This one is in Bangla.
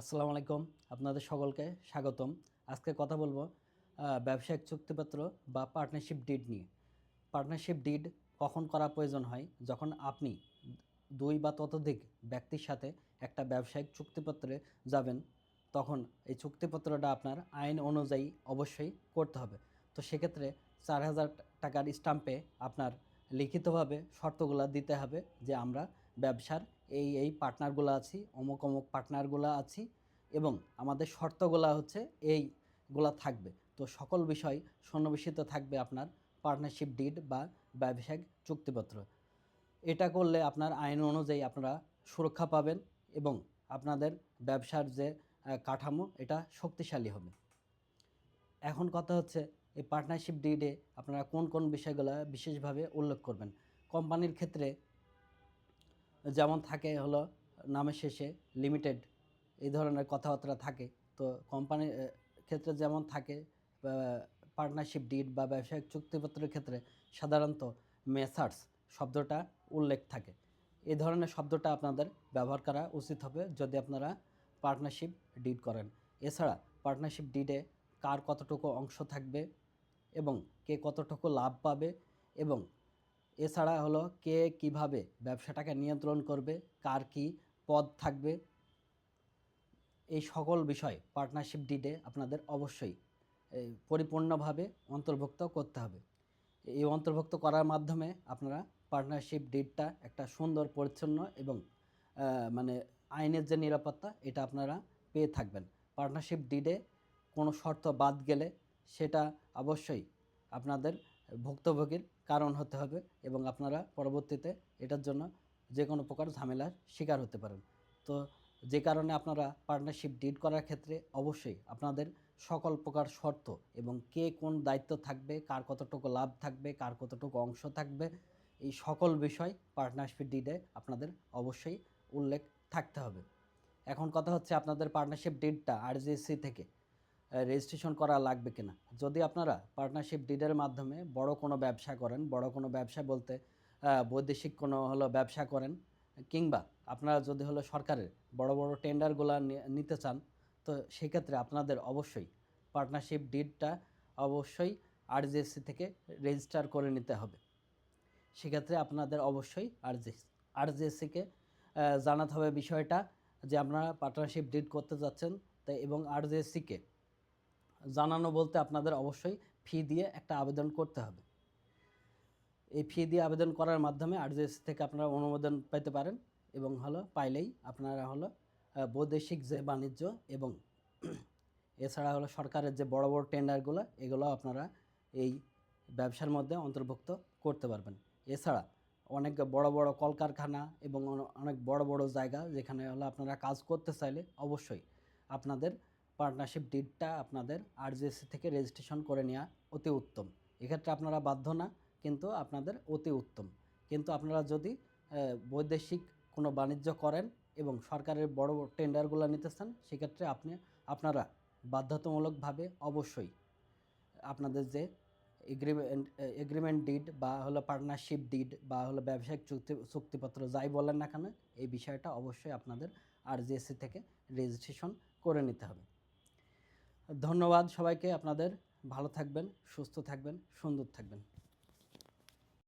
আসসালামু আলাইকুম। আপনাদের সকলকে স্বাগতম। আজকে কথা বলব ব্যবসায়িক চুক্তিপত্র বা পার্টনারশিপ ডিড নিয়ে। পার্টনারশিপ ডিড কখন করা প্রয়োজন হয়? যখন আপনি দুই বা ততোধিক ব্যক্তির সাথে একটা ব্যবসায়িক চুক্তিপত্রে যাবেন, তখন এই চুক্তিপত্রটা আপনার আইন অনুযায়ী অবশ্যই করতে হবে। তো সেক্ষেত্রে চার হাজার টাকার স্টাম্পে আপনার লিখিতভাবে শর্তগুলো দিতে হবে যে আমরা ব্যবসার এই এই পার্টনারগুলো আছি, অমুক অমুক পার্টনারগুলো আছি এবং আমাদের শর্তগুলো হচ্ছে এইগুলা থাকবে। তো সকল বিষয় সন্নিবেশিত থাকবে আপনার পার্টনারশিপ ডিড বা ব্যবসায়িক চুক্তিপত্র। এটা করলে আপনার আইন অনুযায়ী আপনারা সুরক্ষা পাবেন এবং আপনাদের ব্যবসার যে কাঠামো এটা শক্তিশালী হবে। এখন কথা হচ্ছে এই পার্টনারশিপ ডিডে আপনারা কোন কোন বিষয়গুলো বিশেষভাবে উল্লেখ করবেন? কোম্পানির ক্ষেত্রে যেমন থাকে হলো নামের শেষে লিমিটেড এই ধরনের কথাবার্তা থাকে। তো কোম্পানির ক্ষেত্রে যেমন থাকে পার্টনারশিপ ডিড বা ব্যবসায়িক চুক্তিপত্রের ক্ষেত্রে সাধারণত মেসার্স শব্দটা উল্লেখ থাকে। এই ধরনের শব্দটা আপনাদের ব্যবহার করা উচিত হবে যদি আপনারা পার্টনারশিপ ডিড করেন। এছাড়া পার্টনারশিপ ডিডে কার কতটুকু অংশ থাকবে এবং কে কতটুকু লাভ পাবে এবং এছাড়া হলো কে কীভাবে ব্যবসাটাকে নিয়ন্ত্রণ করবে, কার কি পদ থাকবে, এই সকল বিষয় পার্টনারশিপ ডিডে আপনাদের অবশ্যই পরিপূর্ণভাবে অন্তর্ভুক্ত করতে হবে। এই অন্তর্ভুক্ত করার মাধ্যমে আপনারা পার্টনারশিপ ডিডটা একটা সুন্দর, পরিচ্ছন্ন এবং মানে আইনের যে নিরাপত্তা, এটা আপনারা পেয়ে থাকবেন। পার্টনারশিপ ডিডে কোনো শর্ত বাদ গেলে সেটা অবশ্যই আপনাদের ভুক্তভোগীর কারণ হতে হবে এবং আপনারা পরবর্তীতে এটার জন্য যে কোনো প্রকার ঝামেলার শিকার হতে পারেন। তো যে কারণে আপনারা পার্টনারশিপ ডিড করার ক্ষেত্রে অবশ্যই আপনাদের সকল প্রকার শর্ত এবং কে কোন দায়িত্ব থাকবে, কার কতটুকু লাভ থাকবে, কার কতটুকু অংশ থাকবে, এই সকল বিষয় পার্টনারশিপ ডিডে আপনাদের অবশ্যই উল্লেখ থাকতে হবে। এখন কথা হচ্ছে আপনাদের পার্টনারশিপ ডিডটা আরজিএসসি থেকে রেজিস্ট্রেশন করা লাগবে কিনা? যদি আপনারা পার্টনারশিপ ডিডের মাধ্যমে বড় কোনো ব্যবসা করেন, বড় কোনো ব্যবসা বলতে বৈদেশিক কোনো হলো ব্যবসা করেন, কিংবা আপনারা যদি হলো সরকারের বড় বড় টেন্ডারগুলো নিতে চান, তো সেক্ষেত্রে আপনাদের অবশ্যই পার্টনারশিপ ডিডটা অবশ্যই আরজিএসসি থেকে রেজিস্টার করে নিতে হবে। সেক্ষেত্রে আপনাদের অবশ্যই আরজি আরজিএসসিকে জানাতে হবে বিষয়টা যে আপনারা পার্টনারশিপ ডিড করতে যাচ্ছেন তাই এবং আরজিএসসিকে জানানো বলতে আপনাদের অবশ্যই ফি দিয়ে একটা আবেদন করতে হবে। এই ফি দিয়ে আবেদন করার মাধ্যমে আরজিএসসি থেকে আপনারা অনুমোদন পেতে পারেন এবং হলো পাইলেই আপনারা হলো বৈদেশিক যে বাণিজ্য এবং এছাড়া হলো সরকারের যে বড় বড় টেন্ডারগুলো, এগুলো আপনারা এই ব্যবসার মধ্যে অন্তর্ভুক্ত করতে পারবেন। এছাড়া অনেক বড় বড় কলকারখানা এবং অনেক বড় বড় জায়গা যেখানে হলো আপনারা কাজ করতে চাইলে অবশ্যই আপনাদের পার্টনারশিপ ডিডটা আপনাদের আরজিএসসি থেকে রেজিস্ট্রেশন করে নেওয়া অতি উত্তম। এক্ষেত্রে আপনারা বাধ্য না, কিন্তু আপনাদের অতি উত্তম। কিন্তু আপনারা যদি বৈদেশিক কোনো বাণিজ্য করেন এবং সরকারের বড় টেন্ডারগুলো নিতে চান, সেক্ষেত্রে আপনি, আপনারা বাধ্যতামূলকভাবে অবশ্যই আপনাদের যে এগ্রিমেন্ট এগ্রিমেন্ট ডিড বা হলো পার্টনারশিপ ডিড বা হলো ব্যবসায়িক চুক্তি, চুক্তিপত্র যাই বলেন না কেন, এই বিষয়টা অবশ্যই আপনাদের আরজিএসসি থেকে রেজিস্ট্রেশন করে নিতে হবে। ধন্যবাদ সবাইকে আপনাদের। ভালো থাকবেন সুস্থ থাকবেন সুন্দর থাকবেন।